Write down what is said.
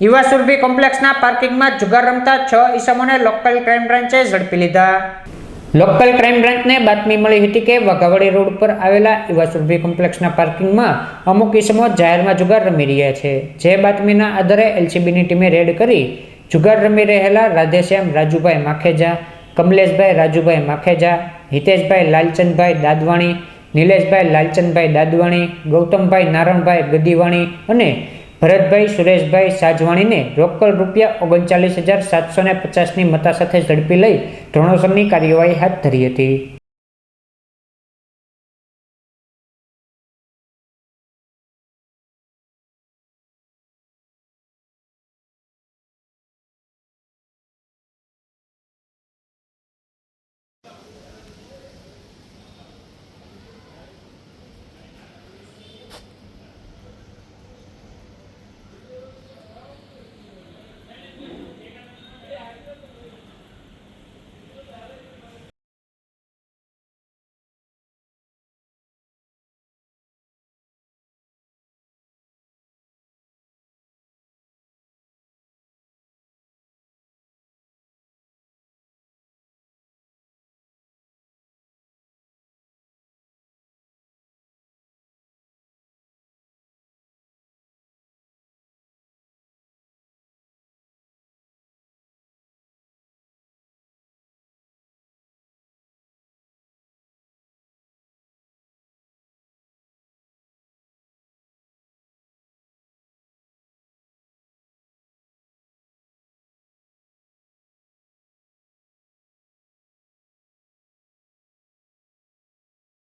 યુવા સુરભી કોમ્પ્લેક્સના પાર્કિંગમાં જુગાર રમતા છ ઈસમોને લોકલ ક્રાઇમ બ્રાન્ચે ઝડપી લીધા. લોકલ ક્રાઇમ બ્રાન્ચને બાતમી મળી હતી કે વાઘાવાડી રોડ પર આવેલા યુવા સુરભી કોમ્પ્લેક્સના પાર્કિંગમાં અમુક ઈસમો જાહેરમાં જુગાર રમી રહ્યા છે. જે બાતમીના આધારે એલસીબીની ટીમે રેડ કરી જુગાર રમી રહેલા રાધેશ્યામ, રાજુભાઈ માખેજા, કમલેશભાઈ, રાજુભાઈ માખેજા, હિતેશભાઈ, લાલચંદભાઈ દાદવાણી, નિલેશભાઈ, લાલચંદભાઈ દાદવાણી, ગૌતમભાઈ નારણભાઈ ગદીવાણી અને ભરતભાઈ, સુરેશભાઈ સાજવાણીને રોકડ રૂપિયા ઓગણચાલીસ હજાર સાતસો ને પચાસની મતા સાથે ઝડપી લઈ ધ્રોણોસરની કાર્યવાહી હાથ ધરી હતી.